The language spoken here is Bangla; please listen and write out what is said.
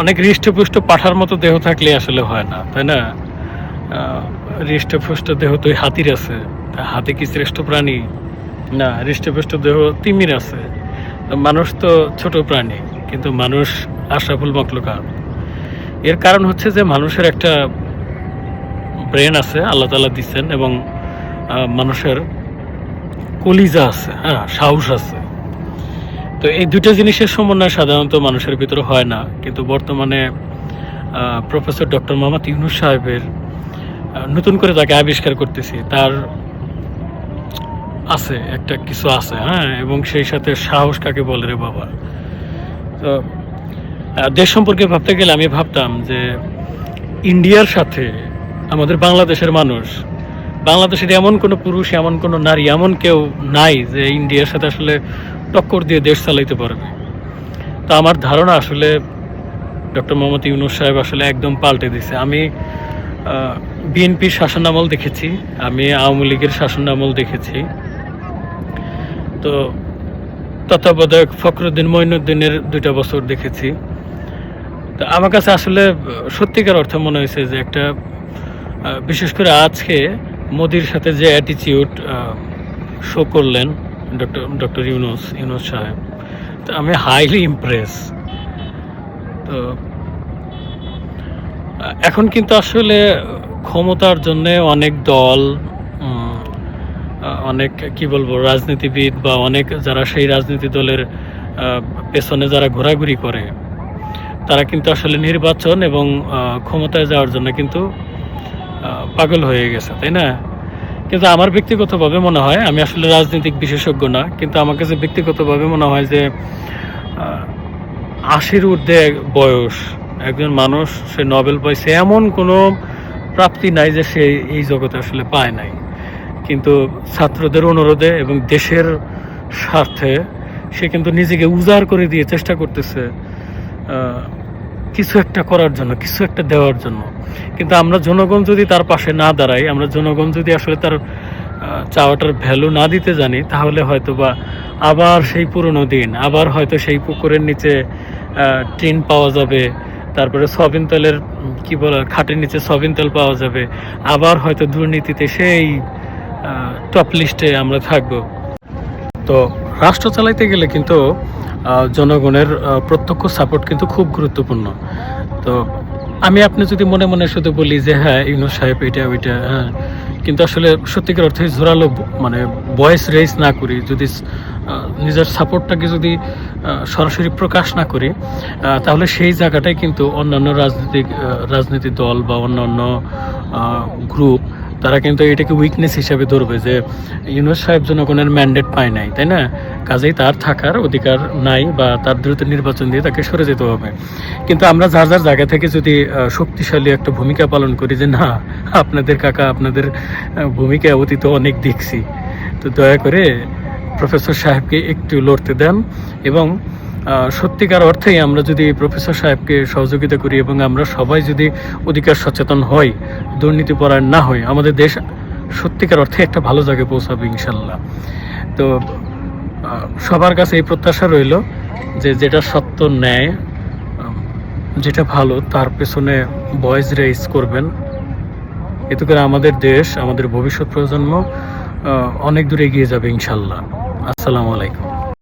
অনেক হৃষ্টপুষ্ট পাঠার মতো দেহ থাকলে আসলে হয় না, তাই না? হৃষ্টপুষ্ট দেহ তো হাতির আছে হাতি কি শ্রেষ্ঠ প্রাণী? না, হৃষ্টপুষ্ট দেহ তিমির আছে মানুষ তো ছোট প্রাণী, কিন্তু মানুষ আশরাফুল মকলুকাত এর কারণ হচ্ছে যে মানুষের একটা ব্রেন আছে, আল্লাহ তালা দিচ্ছেন এবং মানুষের কলিজা আছে হ্যাঁ সাহস আছে। তো এই দুটো জিনিসের সমন্বয় সাধারণত মানুষের ভিতরে হয় না। কিন্তু বর্তমানে প্রফেসর ডক্টর মোহাম্মদ ইউনুস সাহেবের নতুন করে তাকে আবিষ্কার করতেছি, তার আছে, একটা কিছু আছে হ্যাঁ? এবং সেই সাথে সাহস কাকে বলে রে বাবা? তো দেশ সম্পর্কে ভাবতে গেলে আমি ভাবতাম যে ইন্ডিয়ার সাথে আমাদের বাংলাদেশের মানুষ, বাংলাদেশের এমন কোনো পুরুষ, এমন কোনো নারী, এমন কেউ নাই যে ইন্ডিয়ার সাথে আসলে টক্কর দিয়ে দেশ চালাইতে পারবে। তো আমার ধারণা আসলে ডক্টর মোহাম্মদ ইউনুস সাহেব আসলে একদম পাল্টে দিছে। আমি বিএনপির শাসনামল দেখেছি, আমি আওয়ামী লীগের শাসনামল দেখেছি। তো তত্ত্বাবধায়ক ফখরুদ্দিন মঈনুদ্দিনের দুইটা বছর দেখেছি। তো আমার কাছে আসলে সত্যিকার অর্থে মনে হয়েছে যে একটা বিশেষ করে আজকে মোদির সাথে যে অ্যাটিচিউড শো করলেন ডক্টর ডক্টর ইউনুস ইউনুস সাহেব তো আমি হাইলি ইমপ্রেস তো এখন কিন্তু আসলে ক্ষমতার জন্য অনেক দল অনেক, কি বলব, রাজনীতিবিদ বা অনেক যারা সেই রাজনীতি দলের পেছনে যারা ঘোরাঘুরি করে, তারা কিন্তু আসলে নির্বাচন এবং ক্ষমতায় যাওয়ার জন্য কিন্তু পাগল হয়ে গেছে, তাই না? কিন্তু আমার ব্যক্তিগতভাবে মনে হয়, আমি আসলে রাজনৈতিক বিশেষজ্ঞ না, কিন্তু আমার কাছে ব্যক্তিগতভাবে মনে হয় যে আশির ঊর্ধ্বে বয়স, একজন মানুষ সে নোবেল পাইছে এমন কোনো প্রাপ্তি নাই যে সে এই জগতে আসলে পায় নাই। কিন্তু ছাত্রদের অনুরোধে এবং দেশের স্বার্থে সে কিন্তু নিজেকে উজাড় করে দিয়ে চেষ্টা করতেছে কিছু একটা করার জন্য, কিছু একটা দেওয়ার জন্য। কিন্তু আমরা জনগণ যদি তার পাশে না দাঁড়াই, আমরা জনগণ যদি আসলে তার চাওয়াটার ভ্যালু না দিতে জানি, তাহলে হয়তো বা আবার সেই পুরনো দিন, আবার হয়তো সেই পুকুরের নিচে টিন পাওয়া যাবে, তারপরে সবিন তেলের, কি বলে, খাটের নিচে সবিন তেল পাওয়া যাবে, আবার হয়তো দুর্নীতিতে সেই টপ লিস্টে আমরা থাকব। তো রাষ্ট্র চালাইতে গেলে কিন্তু জনগণের প্রত্যক্ষ সাপোর্ট কিন্তু খুব গুরুত্বপূর্ণ। তো আমি আপনি যদি মনে মনে শুধু বলি যে হ্যাঁ ইউনুস সাহেব এটা ওইটা হ্যাঁ কিন্তু আসলে সত্যিকার অর্থে জোরালো মানে ভয়েস রেজ না করি যদি নিজের সাপোর্টটাকে যদি সরাসরি প্রকাশ না করি তাহলে সেই জায়গাটাই কিন্তু অন্যান্য রাজনৈতিক আহ, রাজনৈতিক দল বা অন্যান্য গ্রুপ তারা কিন্তু এটাকে উইকনেস হিসাবে ধরবে যে ইউনুস সাহেব জনগণের ম্যান্ডেট পায় নাই, তাই না? কাজেই তার থাকার অধিকার নাই বা তার দ্রুত নির্বাচন দিয়ে তাকে সরে যেতে হবে। কিন্তু আমরা যার যার জায়গা থেকে যদি শক্তিশালী একটা ভূমিকা পালন করি যে না, আপনাদের কাকা আপনাদের ভূমিকা অতীত অনেক দেখছি, তো দয়া করে প্রফেসর সাহেবকে একটু লড়তে দেন এবং সত্যিকার অর্থেই আমরা যদি প্রফেসর সাহেবকে সহযোগিতা করি এবং আমরা সবাই যদি অধিকার সচেতন হই, দুর্নীতিপরায়ণ না হই, আমাদের দেশ সত্যিকার অর্থে একটা ভালো জায়গায় পৌঁছাবে ইনশাল্লাহ। তো সবার কাছে এই প্রত্যাশা রইল যে যেটা সত্য ন্যায় যেটা ভালো, তার পেছনে বয়েজ রেইজ করবেন। এতে করে আমাদের দেশ, আমাদের ভবিষ্যৎ প্রজন্ম অনেক দূরে এগিয়ে যাবে ইনশাল্লাহ। আসসালামু আলাইকুম।